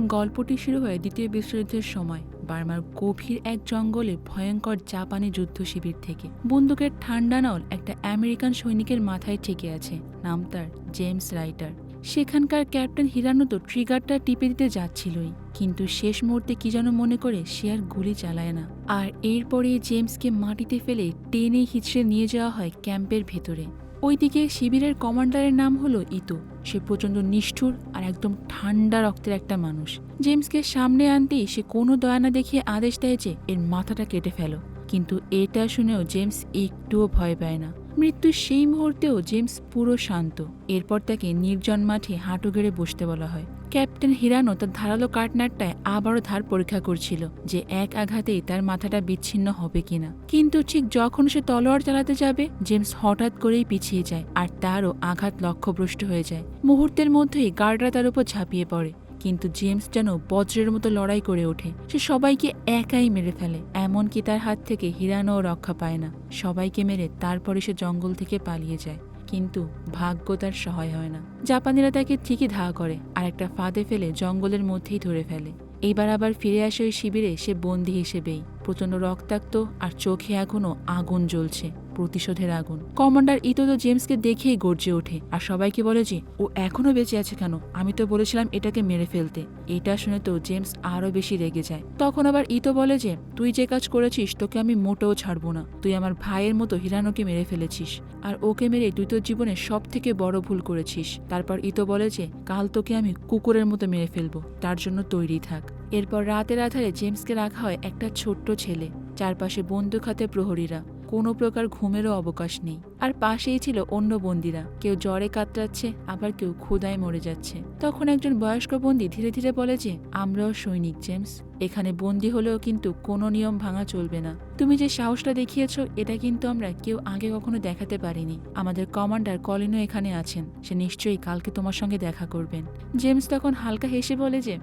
গল্পটি শুরু হয় দ্বিতীয় বিশ্বযুদ্ধের সময়, বার্মার গভীর এক জঙ্গলে ভয়ঙ্কর জাপানি যুদ্ধ শিবির থেকে। বন্দুকের ঠান্ডা নল একটা আমেরিকান সৈনিকের মাথায় ঠেকে আছে, নাম তার জেমস রাইটার। সেখানকার ক্যাপ্টেন হিরানো তো ট্রিগারটা টিপে দিতে যাচ্ছিলই, কিন্তু শেষ মুহূর্তে কি যেন মনে করে সে আর গুলি চালায় না। আর এরপরে জেমসকে মাটিতে ফেলে টেনে হিচড়ে নিয়ে যাওয়া হয় ক্যাম্পের ভেতরে। ওইদিকে শিবিরের কমান্ডারের নাম হলো ইতো। সে প্রচণ্ড নিষ্ঠুর আর একদম ঠান্ডা রক্তের একটা মানুষ। জেমসকে সামনে আনতেই সে কোনো দয়া না দেখিয়ে আদেশ দেয় যে এর মাথাটা কেটে ফেলো। কিন্তু এটা শুনেও জেমস একটুও ভয় পায় না। মৃত্যুর সেই মুহূর্তেও জেমস পুরো শান্ত। এরপর তাকে নির্জন মাঠে হাঁটু গেড়ে বসতে বলা হয়। ক্যাপ্টেন হিরানো তার ধারালো কাটনারটায় আবারও ধার পরীক্ষা করছিল যে এক আঘাতেই তার মাথাটা বিচ্ছিন্ন হবে কিনা। কিন্তু ঠিক যখন সে তলোয়ার চালাতে যাবে, জেমস হঠাৎ করেই পিছিয়ে যায় আর তারও আঘাত লক্ষ্যভ্রষ্ট হয়ে যায়। মুহূর্তের মধ্যেই গার্ডরা তার উপর ঝাঁপিয়ে পড়ে, কিন্তু জেমস যেন বজ্রের মতো লড়াই করে ওঠে। সে সবাইকে একাই মেরে ফেলে, এমনকি তার হাত থেকে হিরানোও রক্ষা পায় না। সবাইকে মেরে তারপরে সে জঙ্গল থেকে পালিয়ে যায়। কিন্তু ভাগ্য তার সহায় হয় না। জাপানিরা তাকে ঠিকই ধাওয়া করে আর একটা ফাঁদে ফেলে জঙ্গলের মধ্যেই ধরে ফেলে। এইবার আবার ফিরে আসে ওই শিবিরে, সে বন্দি হিসেবেই। প্রচণ্ড রক্তাক্ত আর চোখে এখনও আগুন জ্বলছে, প্রতিশোধের আগুন। কমান্ডার ইতো তো জেমসকে দেখেই গর্জে ওঠে আর সবাইকে বলে যে, ও এখনও বেঁচে আছে কেন? আমি তো বলেছিলাম এটাকে মেরে ফেলতে। এটা শুনে তো জেমস আরও বেশি রেগে যায়। তখন আবার ইতো বলে যে, তুই যে কাজ করেছিস, তোকে আমি মোটেও ছাড়বো না। তুই আমার ভাইয়ের মতো হিরানোকে মেরে ফেলেছিস। আর ওকে মেরে তুই তোর জীবনে সব থেকে বড় ভুল করেছিস। তারপর ইতো বলে যে, কাল তোকে আমি কুকুরের মতো মেরে ফেলব। তার জন্য তৈরি থাক। এরপর রাতের আধারে জেমসকে রাখা হয় একটা ছোট্ট ছেলে। চারপাশে বন্দুক হাতে প্রহরীরা। কোনো প্রকার ঘুমেরও অবকাশ নেই। আর পাশেই ছিল অন্য বন্দিরা। কেউ জ্বরে কাতরাচ্ছে, আবার কেউ ক্ষুদায় মরে যাচ্ছে। তখন একজন বয়স্ক বন্দি ধীরে ধীরে বলে যে, আমরাও সৈনিক, জেমস। এখানে বন্দি হলেও কিন্তু কোনো নিয়ম ভাঙা চলবে না। তুমি যে সাহসটা দেখিয়েছ, এটা কিন্তু আমরা কেউ আগে কখনো দেখাতে পারিনি। আমাদের কমান্ডার কলিনও এখানে আছেন। সে নিশ্চয়ই কালকে তোমার সঙ্গে দেখা করবেন। জেমস তখন হালকা হেসে বলে যে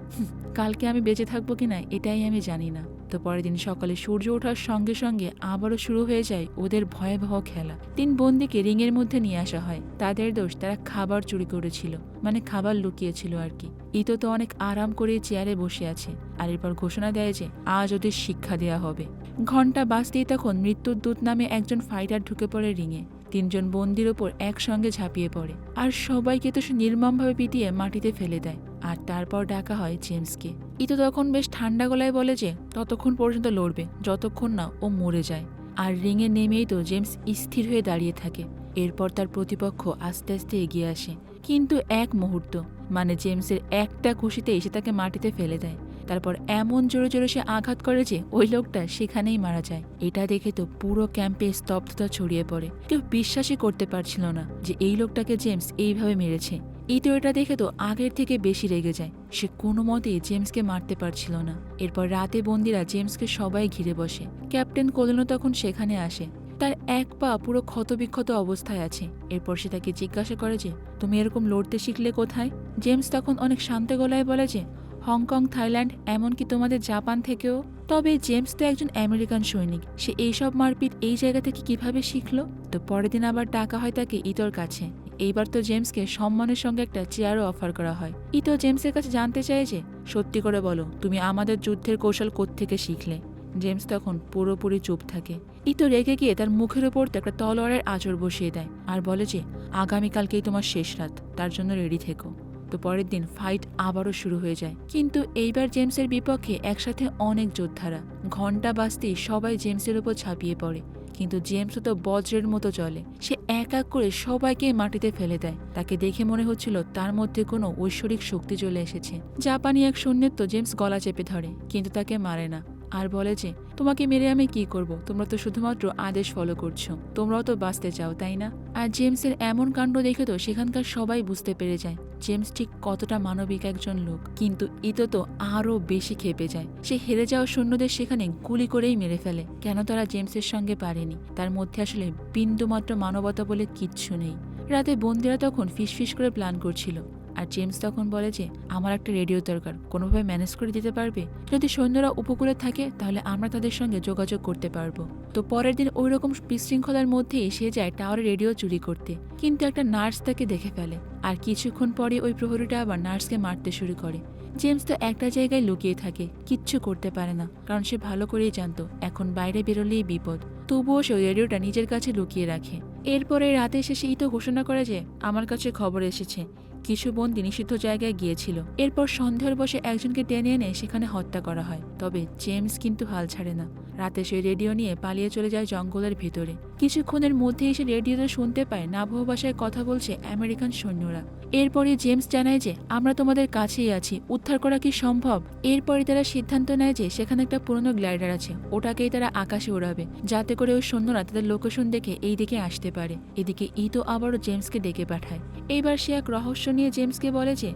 কালকে আমি বেঁচে থাকব কিনা এটাই আমি জানি না। তো পরের দিন সকালে সূর্য ওঠার সঙ্গে সঙ্গে আবারও শুরু হয়ে যায় ওদের ভয়াবহ খেলা। তিন বন্দিকে রিংয়ের মধ্যে নিয়ে আসা হয়। তাদের দোষ তারা খাবার চুরি করেছিল। মানে খাবার লুকিয়েছিল আর কি। ইতো তো অনেক আরাম করে চেয়ারে বসে আছে আর এরপর ঘোষণা দেয় যে আজ ওদের শিক্ষা দেয়া হবে। ঘণ্টা বাজতেই তখন মৃত্যুর দূত নামে একজন ফাইটার ঢুকে পড়ে রিঙে। তিনজন বন্দির ওপর একসঙ্গে ঝাঁপিয়ে পড়ে। আর সবাইকে তো সে নির্মমভাবে পিটিয়ে মাটিতে ফেলে দেয়। আর তারপর ডাকা হয় জেমসকে। ইতো তখন বেশ ঠান্ডা গলায় বলে যে ততক্ষণ পর্যন্ত লড়বে, যতক্ষণ না ও মরে যায়। আর রিঙে নেমেই তো জেমস স্থির হয়ে দাঁড়িয়ে থাকে। এরপর তার প্রতিপক্ষ আস্তে আস্তে এগিয়ে আসে। কিন্তু এক মুহূর্ত মানে জেমসের একটা খুশিতে এসে তাকে মাটিতে ফেলে দেয়। তারপর এমন জোরে জোরে সে আঘাত করে যে ওই লোকটা সেখানেই মারা যায়। এটা দেখে তো পুরো ক্যাম্পে স্তব্ধতা ছড়িয়ে পড়ে। কেউ বিশ্বাসই করতে পারছিল না যে এই লোকটাকে জেমস এইভাবে মেরেছে। এই তো এটা দেখে তো আগের থেকে বেশি রেগে যায়। সে কোনো মতেই জেমসকে মারতে পারছিল না। এরপর রাতে বন্দিরা জেমসকে সবাই ঘিরে বসে। ক্যাপ্টেন কোলেনো তখন সেখানে আসে। তার এক পা পুরো ক্ষতবিক্ষত অবস্থায় আছে। এরপর সে তাকে জিজ্ঞাসা করে যে, তুমি এরকম লড়তে শিখলে কোথায়? জেমস তখন অনেক শান্ত গলায় বলে যে, হংকং, থাইল্যান্ড, এমনকি তোমাদের জাপান থেকেও? তবে জেমস তো একজন আমেরিকান সৈনিক। সে এইসব মারপিট এই জায়গা থেকে কীভাবে শিখলো? তো পরের দিন আবার ডাকা হয় তাকে ইতর কাছে। এইবার তো জেমসকে সম্মানের সঙ্গে একটা চেয়ারও অফার করা হয়। ইতো জেমসের কাছে জানতে চায় যে, সত্যি করে বলো, তুমি আমাদের যুদ্ধের কৌশল কোত্থেকে শিখলে? জেমস তখন পুরোপুরি চুপ থাকে। ইতো রেগে গিয়ে তার মুখের ওপর একটা তলোয়ারের আঁচড় বসিয়ে দেয় আর বলে যে, আগামীকালকেই তোমার শেষ রাত, তার জন্য রেডি থেকো। তো পরের দিন ফাইট আবারও শুরু হয়ে যায়। কিন্তু এইবার জেমসের বিপক্ষে একসাথে অনেক যোদ্ধারা ঘণ্টা বাজতেই সবাই জেমসের উপর ছাপিয়ে পড়ে। কিন্তু জেমসও তো বজ্রের মতো চলে সে এক এক করে সবাইকে মাটিতে ফেলে দেয়। তাকে দেখে মনে হচ্ছিল তার মধ্যে কোনো ঐশ্বরিক শক্তি চলে এসেছে। জাপানি এক সৈন্যের তো জেমস গলা চেপে ধরে, কিন্তু তাকে মারে না। আর বলে যে, তোমাকে মেরে আমি কি করব? তোমরা তো শুধুমাত্র আদেশ ফলো করছ। তোমরাও তো বাঁচতে চাও, তাই না? আর জেমসের এমন কাণ্ড দেখে তো সেখানকার সবাই বুঝতে পেরে যায়, জেমস ঠিক কতটা মানবিক একজন লোক। কিন্তু ইতো তো আরও বেশি খেপে যায়। সে হেরে যাওয়া সৈন্যদের সেখানে গুলি করেই মেরে ফেলে। কেন তারা জেমসের সঙ্গে পারেনি? তার মধ্যে আসলে বিন্দুমাত্র মানবতা বলে কিচ্ছু নেই। রাতে বন্দিরা তখন ফিসফিস করে প্ল্যান করছিল। আর জেমস তখন বলে যে, আমার একটা রেডিও দরকার। কোনোভাবে ম্যানেজ করে দিতে পারবে? যদি সৈন্যরা উপকূলে থাকে, তাহলে আমরা তাদের সঙ্গে যোগাযোগ করতে পারব। তো পরের দিন ওই রকম বিশৃঙ্খলার মধ্যেই সে যায় টাওয়ারে রেডিও চুরি করতে। কিন্তু একটা নার্স তাকে দেখে ফেলে। আর কিছুক্ষণ পরে ওই প্রহরীটা আবার নার্সকে মারতে শুরু করে। জেমস তো একটা জায়গায় লুকিয়ে থাকে, কিচ্ছু করতে পারে না, কারণ সে ভালো করেই জানতো, এখন বাইরে বেরোলেই বিপদ। তবুও সে রেডিওটা নিজের কাছে লুকিয়ে রাখে। এরপরে রাতে এসে শেষে তো ঘোষণা করে যে, আমার কাছে খবর এসেছে। কিছু বন্দি নিষিদ্ধ জায়গায় গিয়েছিল। এরপর সন্দেহের বসে একজনকে টেনে এনে সেখানে হত্যা করা হয়। তবে জেমস কিন্তু হাল ছাড়ে না। রাতে সে রেডিও নিয়ে পালিয়ে চলে যায় জঙ্গলের ভেতরে। কিছুক্ষণের মধ্যে এসে রেডিওতে শুনতে পায় নাভহ ভাষায় কথা বলছে আমেরিকান সৈন্যরা। এরপরে জেমস জানায় যে, আমরা তোমাদের কাছেই আছি। উদ্ধার করা কি সম্ভব? এরপরে তারা সিদ্ধান্ত নেয় যে, সেখানে একটা পুরনো গ্লাইডার আছে। ওটাকেই তারা আকাশে ওড়াবে যাতে করে ওই সৈন্যরা তাদের লোকেশন দেখে এই দিকে আসতে পারে। এদিকে ইতো আবারও জেমসকে ডেকে পাঠায়। এইবার সে এক রহস্য নিয়ে জেমসকে বলে যে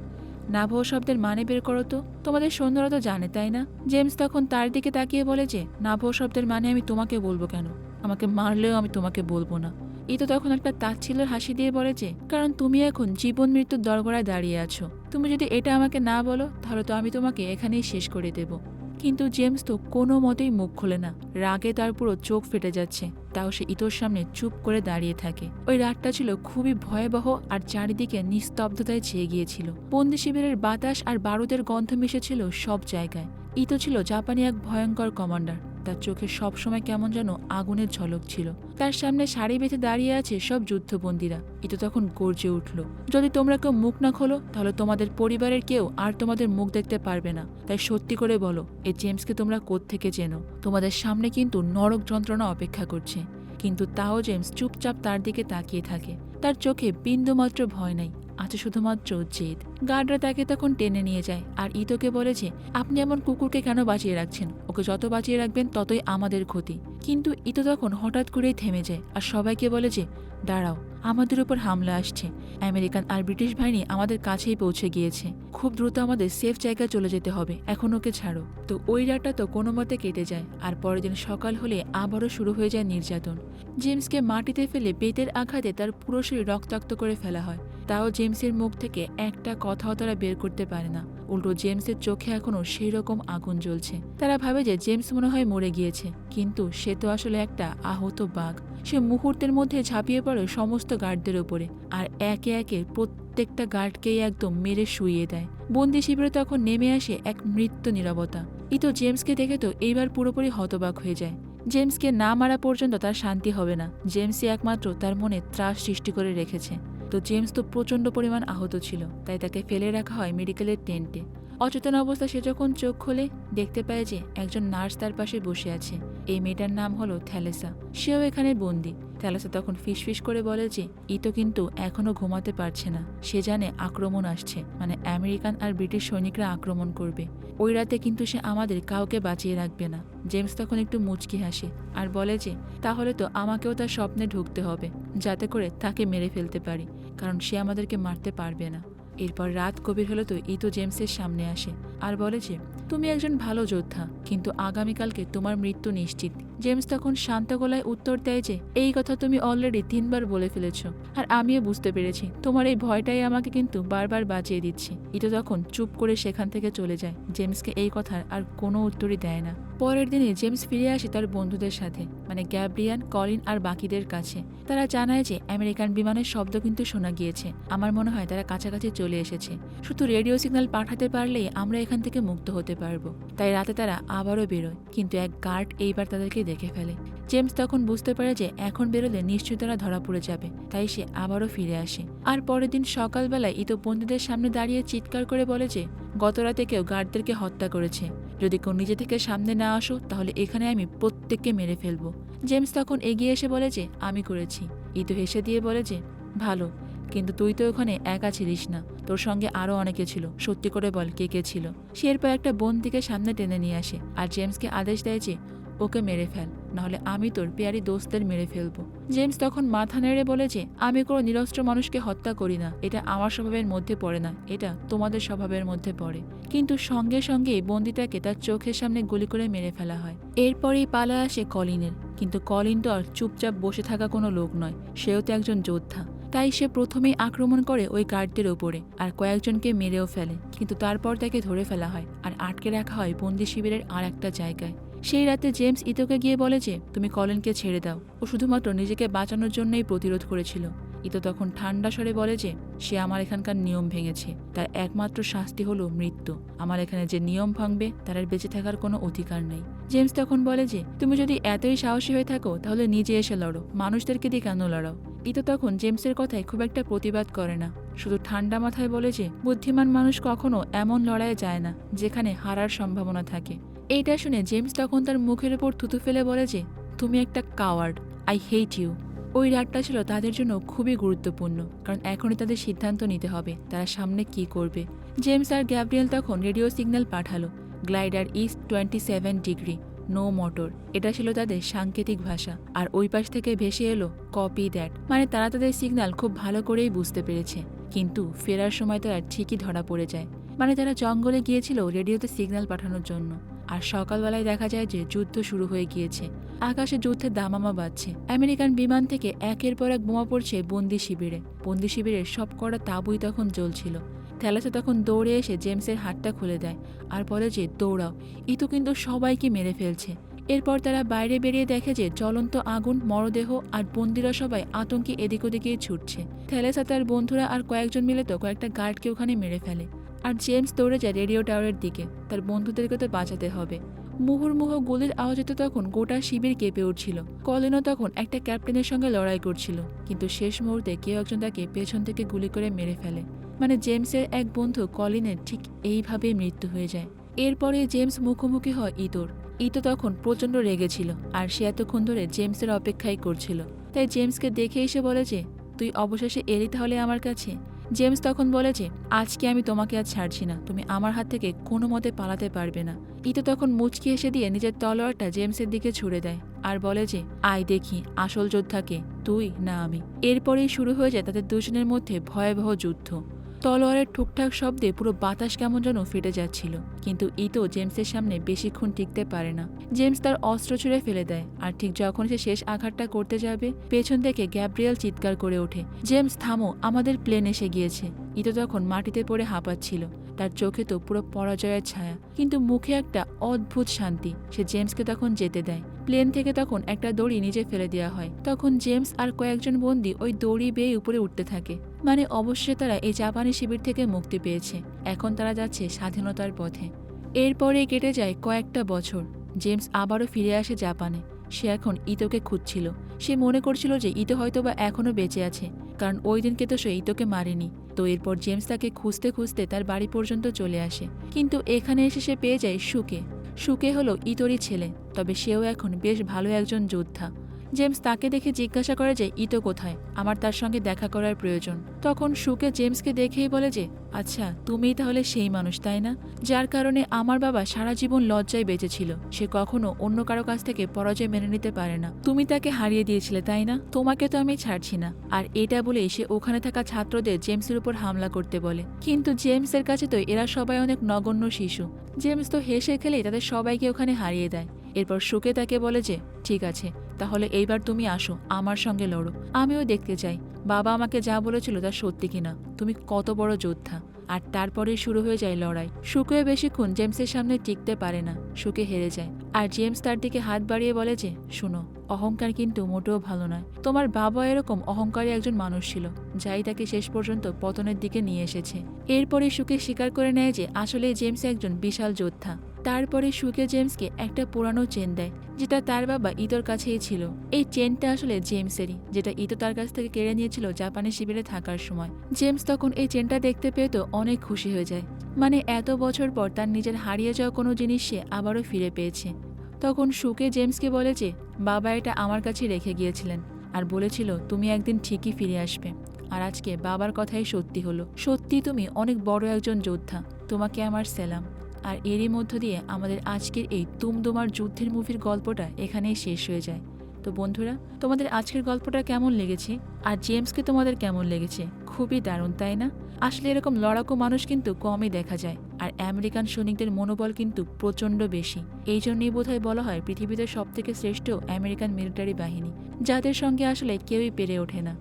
নাভো শব্দের মানে বের করো তো। তোমাদের সৈন্যরা তো জানে, তাই না? জেমস তখন তার দিকে তাকিয়ে বলে যে নাভো শব্দের মানে আমি তোমাকে বলব কেন? আমাকে মারলেও আমি তোমাকে বলব না। এই তো তখন একটা তাচ্ছিল্যের হাসি দিয়ে বলে যে, কারণ তুমি এখন জীবন মৃত্যুর দরগড়ায় দাঁড়িয়ে আছো। তুমি যদি এটা আমাকে না বলো, তাহলে তো আমি তোমাকে এখানেই শেষ করে দেব। কিন্তু জেমস তো কোনো মতেই মুখ খোলে না। রাগে তার পুরো চোখ ফেটে যাচ্ছে। তাও সে ইতোর সামনে চুপ করে দাঁড়িয়ে থাকে। ওই রাতটা ছিল খুবই ভয়াবহ আর চারিদিকে নিস্তব্ধতায় ছেয়ে গিয়েছিল। বন্দি শিবিরের বাতাস আর বারুদের গন্ধ মিশেছিল সব জায়গায়। ইতো ছিল জাপানি এক ভয়ঙ্কর কমান্ডার। তার চোখে সবসময় কেমন যেন আগুনের ঝলক ছিল। তার সামনে সারি বেঁধে দাঁড়িয়ে আছে সব যুদ্ধবন্দীরা। ইতো তখন গর্জে উঠল, যদি তোমরা কেউ মুখ না খোলো, তাহলে তোমাদের পরিবারের কেউ আর তোমাদের মুখ দেখতে পারবে না। তাই সত্যি করে বলো, এই জেমসকে তোমরা কোত্থেকে চেনো? তোমাদের সামনে কিন্তু নরক যন্ত্রণা অপেক্ষা করছে। কিন্তু তাও জেমস চুপচাপ তার দিকে তাকিয়ে থাকে। তার চোখে বিন্দুমাত্র ভয় নাই। আছে শুধুমাত্র জেদ গার্ডরা তাকে তখন টেনে নিয়ে যায়, আর ইতোকে বলে যে, আপনি এমন কুকুরকে কেন বাঁচিয়ে রাখছেন? ওকে যত বাঁচিয়ে রাখবেন, ততই আমাদের ক্ষতি। কিন্তু ইতো তখন হঠাৎ করেই থেমে যায়, আর সবাইকে বলে যে, দাঁড়াও, আমাদের উপর হামলা আসছে। আমেরিকান আর ব্রিটিশ বাহিনী আমাদের কাছেই পৌঁছে গিয়েছে। খুব দ্রুত আমাদের সেফ জায়গায় চলে যেতে হবে। এখন ওকে ছাড়ো। তো ওই রাতটা তো কোনো মতে কেটে যায়, আর পরের দিন সকাল হলে আবারও শুরু হয়ে যায় নির্যাতন। জেমসকে মাটিতে ফেলে বেতের আঘাতে তার পুরো শরীর রক্তাক্ত করে ফেলা হয়। তাও জেমসের মুখ থেকে একটা কথাও তারা বের করতে পারে না। উল্টো জেমসের চোখে এখনও সেই রকম আগুন জ্বলছে। তারা ভাবে যে জেমস মনে হয় মরে গিয়েছে, কিন্তু সে তো আসলে একটা আহত বাঘ। সে মুহূর্তের মধ্যে ঝাঁপিয়ে পড়ে সমস্ত গার্ডদের ওপরে আর একে একে প্রত্যেকটা গার্ডকেই একদম মেরে শুইয়ে দেয়। বন্দি শিবিরে তখন নেমে আসে এক মৃত্যু নিরবতা। ইতো জেমসকে দেখে তো এইবার পুরোপুরি হতবাক হয়ে যায়। জেমসকে না মারা পর্যন্ত তার শান্তি হবে না। জেমসই একমাত্র তার মনে ত্রাস সৃষ্টি করে রেখেছে। তো জেমস তো প্রচণ্ড পরিমাণ আহত ছিল তাই তাকে ফেলে রাখা হয় মেডিকেলের টেন্টে। অচেতন অবস্থা সে যখন চোখ খোলে দেখতে পায় যে একজন নার্স তার পাশে বসে আছে। এই মেয়েটার নাম হলো থ্যালেসা। সেও এখানে বন্দি। থ্যালেসা তখন ফিসফিস করে বলে যে, ইতো কিন্তু এখনও ঘুমাতে পারছে না। সে জানে আক্রমণ আসছে। মানে আমেরিকান আর ব্রিটিশ সৈনিকরা আক্রমণ করবে। ওই রাতে কিন্তু সে আমাদের কাউকে বাঁচিয়ে রাখবে না। জেমস তখন একটু মুচকি হাসে আর বলে যে, তাহলে তো আমাকেও তার স্বপ্নে ঢুকতে হবে, যাতে করে তাকে মেরে ফেলতে পারি। কারণ সে আমাদেরকে মারতে পারবে না। এরপর রাত গভীর হলে তো ইতো জেমসের সামনে আসে আর বলে যে, তুমি একজন ভালো যোদ্ধা, কিন্তু আগামীকালকে তোমার মৃত্যু নিশ্চিত। জেমস তখন শান্ত গলায় উত্তর দেয় যে, এই কথা তুমি অলরেডি তিনবার বলে ফেলেছ। আর আমিও বুঝতে পেরেছি। তোমার এই ভয়টাই আমাকে কিন্তু বারবার বাঁচিয়ে দিচ্ছে। ইতো তখন চুপ করে সেখান থেকে চলে যায়। জেমসকে এই কথার আর কোনো উত্তরই দেয় না। পরের দিনে জেমস ফিরে আসে তার বন্ধুদের সাথে মানে গ্যাব্রিয়ান কলিন আর বাকিদের কাছে। তারা জানায় যে, আমেরিকান বিমানের শব্দ কিন্তু শোনা গিয়েছে। আমার মনে হয় তারা কাছাকাছি চলে এসেছে। শুধু রেডিও সিগন্যাল পাঠাতে পারলেই আমরা এখান থেকে মুক্ত হতে পারব। তাই রাতে তারা আবারও বেরোয়। কিন্তু এক গার্ড এইবার তাদেরকে দেখে ফেলে। জেমস তখন বুঝতে পারে যে এখন বেরোলে নিশ্চয়ই তারা ধরা পড়ে যাবে, তাই সে আবারও ফিরে আসে। আর পরের দিন সকালবেলায় ইতো বন্ধুদের সামনে দাঁড়িয়ে চিৎকার করে বলে যে গত রাতে কেউ গার্ডদেরকে হত্যা করেছে। যদি কেউ নিজে থেকে সামনে না আসো, তাহলে এখানে আমি প্রত্যেককে মেরে ফেলব। জেমস তখন এগিয়ে এসে বলে যে, আমি করেছি। ইতো হেসে দিয়ে বলে যে, ভালো, কিন্তু তুই তো ওখানে একা ছিলিস না। তোর সঙ্গে আরও অনেকে ছিল। সত্যি করে বল কে কে ছিল? সে এরপর একটা বোন বন্দিকে সামনে টেনে নিয়ে আসে। আর জেমসকে আদেশ দেয় যে ওকে মেরে ফেল, নাহলে আমি তোর পেয়ারি দোস্তদের মেরে ফেলব। জেমস তখন মাথা নেড়ে বলে যে, আমি কোনো নিরস্ত্র মানুষকে হত্যা করি না, এটা আমার স্বভাবের মধ্যে পড়ে না, এটা তোমাদের স্বভাবের মধ্যে পড়ে। কিন্তু সঙ্গে সঙ্গে বন্দিটাকে তার চোখের সামনে গুলি করে মেরে ফেলা হয়। এরপরেই পালা আসে কলিনের, কিন্তু কলিন তো আর চুপচাপ বসে থাকা কোনো লোক নয়, সেও তো একজন যোদ্ধা। তাই সে প্রথমেই আক্রমণ করে ওই গার্ডদের ওপরে আর কয়েকজনকে মেরেও ফেলে। কিন্তু তারপর তাকে ধরে ফেলা হয় আর আটকে রাখা হয় বন্দি শিবিরের আর একটা জায়গায়। সেই রাতে জেমস ইতোকে গিয়ে বলে যে, তুমি কলেনকে ছেড়ে দাও। ও শুধুমাত্র নিজেকে বাঁচানোর জন্যই প্রতিরোধ করেছিল। ইতো তখন ঠান্ডা স্বরে বলে যে, সে আমার এখানকার নিয়ম ভেঙেছে। তার একমাত্র শাস্তি হলো মৃত্যু। আমার এখানে যে নিয়ম ভাঙবে, তার আর বেঁচে থাকার কোনো অধিকার নেই। জেমস তখন বলে যে, তুমি যদি এতই সাহসী হয়ে থাকো, তাহলে নিজে এসে লড়ো। মানুষদেরকে দিয়ে কেন লড়াও? ইতো তখন জেমসের কথায় খুব একটা প্রতিবাদ করে না। শুধু ঠান্ডা মাথায় বলে যে, বুদ্ধিমান মানুষ কখনো এমন লড়াইয়ে যায় না, যেখানে হারার সম্ভাবনা থাকে। এইটা শুনে জেমস তখন তার মুখের উপর থুতু ফেলে বলে যে, তুমি একটা কাওয়ার্ড। I hate you. ওই রাতটা ছিল তাদের জন্য খুবই গুরুত্বপূর্ণ, কারণ এখনই তাদের সিদ্ধান্ত নিতে হবে তারা সামনে কি করবে। জেমস আর গ্যাব্রিয়েল তখন রেডিও সিগন্যাল পাঠালো, glider east twenty seven degree, no motor, এটা ছিল তাদের সাংকেতিক ভাষা, আর ওই পাশ থেকে ভেসে এলো, কপি দ্যাট মানে তারা তাদের সিগন্যাল খুব ভালো করেই বুঝতে পেরেছে, কিন্তু ফেরার সময় তারা ঠিকই ধরা পড়ে যায় মানে তারা জঙ্গলে গিয়েছিল রেডিওতে সিগন্যাল পাঠানোর জন্য। আর সকালবেলায় দেখা যায় যে যুদ্ধ শুরু হয়ে গিয়েছে। আকাশে যুদ্ধের দামামা বাজছে। আমেরিকান বিমান থেকে একের পর এক বোমা পড়ছে বন্দি শিবিরে। বন্দি শিবিরের সব করা তাবুই তখন জ্বলছিল। থ্যালাসে তখন দৌড়ে এসে জেমসের হাতটা খুলে দেয় আর বলে যে, দৌড়াও। ইতু কিন্তু সবাইকে মেরে ফেলছে। এরপর তারা বাইরে বেরিয়ে দেখে যে, জ্বলন্ত আগুন, মরদেহ আর বন্দিরা সবাই আতঙ্কে এদিক ওদিকেই ছুটছে। থ্যালেসা তার বন্ধুরা আর কয়েকজন মিলে তো কয়েকটা গার্ডকে ওখানে মেরে ফেলে। আর জেমস দৌড়ে যায় রেডিও টাওয়ারের দিকে। তার বন্ধুদেরকে তো বাঁচাতে হবে। মুহুর্মুহ গুলির আওয়াজে তো তখন গোটা শিবির কেঁপে উঠছিল। কলিনও তখন একটা ক্যাপ্টেনের সঙ্গে লড়াই করছিল। কিন্তু শেষ মুহূর্তে কেউ একজন তাকে পেছন থেকে গুলি করে মেরে ফেলে। মানে জেমসের এক বন্ধু কলিনের ঠিক এইভাবেই মৃত্যু হয়ে যায়। এরপরে জেমস মুখোমুখি হয় ইতোর ইতো তখন প্রচণ্ড রেগেছিল আর সে এতক্ষণ ধরে জেমসের অপেক্ষাই করছিল। তাই জেমসকে দেখে এসে বলে যে, তুই অবশেষে এলি তাহলে আমার কাছে? জেমস তখন বলে যে, আজকে আমি তোমাকে আর ছাড়ছি না। তুমি আমার হাত থেকে কোনো মতে পালাতে পারবে না। ইতো তখন মুচকি এসে দিয়ে নিজের তলোয়ারটা জেমসের দিকে ছুড়ে দেয় আর বলে যে, আয় দেখি, আসল যোদ্ধাকে, তুই না আমি। এরপরেই শুরু হয়ে যায় তাদের দুজনের মধ্যে ভয়াবহ যুদ্ধ। তলোয়ারের ঠুকঠাক শব্দে পুরো বাতাস কেমন যেন ফেটে যাচ্ছিল। কিন্তু ইতো জেমসের সামনে বেশিক্ষণ টিকতে পারে না। জেমস তার অস্ত্র ছুঁড়ে ফেলে দেয় আর ঠিক যখন সে শেষ আঘাতটা করতে যাবে, পেছন থেকে গ্যাব্রিয়েল চিৎকার করে ওঠে, জেমস, থামো, আমাদের প্লেন এসে গিয়েছে। ইতো তখন মাটিতে পড়ে হাঁপাচ্ছিল। তার চোখে তো পুরো পরাজয়ের ছায়া। কিন্তু মুখে একটা অদ্ভুত শান্তি। সে জেমসকে তখন যেতে দেয়। প্লেন থেকে তখন একটা দড়ি নিচে ফেলে দেওয়া হয়। তখন জেমস আর কয়েকজন বন্দী ওই দড়ি বেয়ে উপরে উঠতে থাকে। মানে অবশ্যই তারা এই জাপানি শিবির থেকে মুক্তি পেয়েছে। এখন তারা যাচ্ছে স্বাধীনতার পথে। এরপরে কেটে যায় কয়েকটা বছর। জেমস আবারও ফিরে আসে জাপানে। সে এখন ইতোকে খুঁজছিল। সে মনে করছিল যে ইতো হয়তো বা এখনও বেঁচে আছে। কারণ ওই দিনকে তো সে ইতোকে মারেনি। তো এরপর জেমস তাকে খুঁজতে খুঁজতে তার বাড়ি পর্যন্ত চলে আসে। কিন্তু এখানে এসে সে পেয়ে যায় সুকে। সুকে হলো ইতোরই ছেলে। তবে সেও এখন বেশ ভালো একজন যোদ্ধা। জেমস তাকে দেখে জিজ্ঞাসা করে যে, ইতো কোথায়? আমার তার সঙ্গে দেখা করার প্রয়োজন। তখন সুকে জেমসকে দেখেই বলে যে আচ্ছা তুমিই তাহলে সেই মানুষ, তাই না? যার কারণে আমার বাবা সারা জীবন লজ্জায় বেঁচেছিল সে কখনো অন্য কারও কাছ থেকে পরাজয় মেনে নিতে পারে না। তুমি তাকে হারিয়ে দিয়েছিলে, তাই না? তোমাকে তো আমি ছাড়ছি না। আর এটা বলে সে ওখানে থাকা ছাত্রদের জেমসের উপর হামলা করতে বলে। কিন্তু জেমসের কাছে তো এরা সবাই অনেক নগণ্য শিশু। জেমস তো হেসে খেলেই তাদের সবাইকে ওখানে হারিয়ে দেয়। এরপর সুকে তাকে বলে যে, ঠিক আছে, তাহলে এইবার তুমি আসো, আমার সঙ্গে লড়ো। আমিও দেখতে চাই, বাবা আমাকে যা বলেছিল তা সত্যি কিনা। তুমি কত বড় যোদ্ধা। আর তারপরে শুরু হয়ে যায় লড়াই। শুকুয়ে বেশিক্ষণ জেমসের সামনে টিকতে পারে না, সুকে হেরে যায়। আর জেমস তার দিকে হাত বাড়িয়ে বলে যে, শুনো অহংকার কিন্তু মোটেও ভালো নয়। তোমার বাবা এরকম অহংকারী একজন মানুষ ছিল, যাই তাকে শেষ পর্যন্ত পতনের দিকে নিয়ে এসেছে। এরপরে সুকে স্বীকার করে নেয় যে আসলে জেমস একজন বিশাল যোদ্ধা। তারপরে সুকে জেমসকে একটা পুরানো চেন দেয়, যেটা তার বাবা ইতোর কাছেই ছিল। এই চেনটা আসলে জেমসেরই, যেটা ইতো তার কাছ থেকে কেড়ে নিয়েছিল জাপানি শিবিরে থাকার সময়। জেমস তখন এই চেনটা দেখতে পেয়ে তো অনেক খুশি হয়ে যায়। মানে এত বছর পর তার নিজের হারিয়ে যাওয়া কোনো জিনিস সে আবারও ফিরে পেয়েছে। তখন সুকে জেমসকে বলে যে, বাবা এটা আমার কাছে রেখে গিয়েছিলেন। আর বলেছিল, তুমি একদিন ঠিকই ফিরে আসবে। আর আজকে বাবার কথাই সত্যি হলো। সত্যি তুমি অনেক বড় একজন যোদ্ধা। তোমাকে আমার সেলাম। আর এরই মধ্য দিয়ে আমাদের আজকের এই তুমদুমার যুদ্ধের মুভির গল্পটা এখানেই শেষ হয়ে যায়। তো বন্ধুরা, তোমাদের আজকের গল্পটা কেমন লেগেছে? আর জেমসকে তোমাদের কেমন লেগেছে? খুবই দারুণ, তাই না? আসলে এরকম লড়াকু মানুষ কিন্তু কমই দেখা যায়, আর আমেরিকান সৈনিকদের মনোবল কিন্তু প্রচণ্ড বেশি। এই জন্যই বোধহয় বলা হয় পৃথিবীতে সব থেকে শ্রেষ্ঠ আমেরিকান মিলিটারি বাহিনী, যাদের সঙ্গে আসলে কেউই পেরে ওঠে না।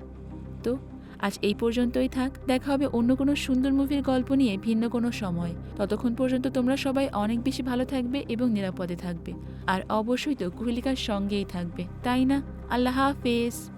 তো আজ এই পর্যন্তই থাক, দেখা হবে অন্য কোনো সুন্দর মুভির গল্প নিয়ে ভিন্ন কোনো সময়। ততক্ষণ পর্যন্ত তোমরা সবাই অনেক বেশি ভালো থাকবে এবং নিরাপদে থাকবে। আর অবশ্যই তো কুহেলিকার সঙ্গেই থাকবে, তাই না? আল্লাহ হাফেজ।